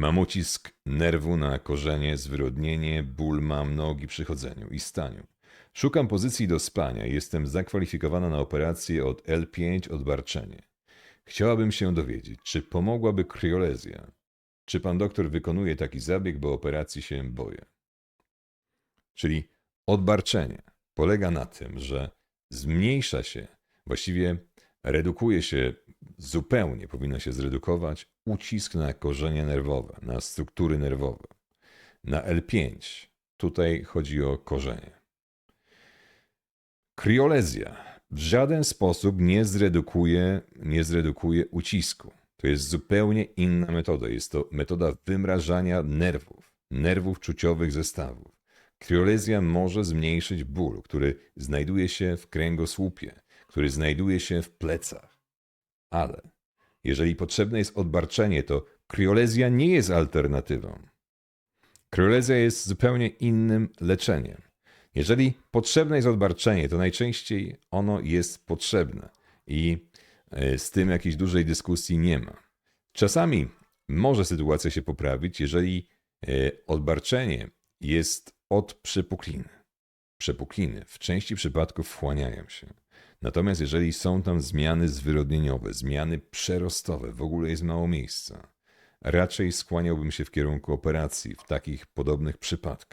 Mam ucisk nerwu na korzenie, zwyrodnienie, ból mam nogi przy chodzeniu i staniu. Szukam pozycji do spania i jestem zakwalifikowana na operację od L5 odbarczenie. Chciałabym się dowiedzieć, czy pomogłaby kriolezja. Czy pan doktor wykonuje taki zabieg, bo operacji się boję? Czyli odbarczenie polega na tym, że zmniejsza się, właściwie redukuje się zupełnie, powinno się zredukować ucisk na korzenie nerwowe, na struktury nerwowe. Na L5 tutaj chodzi o korzenie. Kriolezja w żaden sposób nie zredukuje, nie zredukuje ucisku. To jest zupełnie inna metoda. Jest to metoda wymrażania nerwów, nerwów czuciowych zestawów. Kriolezja może zmniejszyć ból, który znajduje się w kręgosłupie, który znajduje się w plecach. Ale jeżeli potrzebne jest odbarczenie, to kriolezja nie jest alternatywą. Kriolezja jest zupełnie innym leczeniem. Jeżeli potrzebne jest odbarczenie, to najczęściej ono jest potrzebne i e, z tym jakiejś dużej dyskusji nie ma. Czasami może sytuacja się poprawić, jeżeli e, odbarczenie jest od przepukliny. Przepukliny w części przypadków wchłaniają się. Natomiast jeżeli są tam zmiany zwyrodnieniowe, zmiany przerostowe, w ogóle jest mało miejsca, raczej skłaniałbym się w kierunku operacji w takich podobnych przypadkach.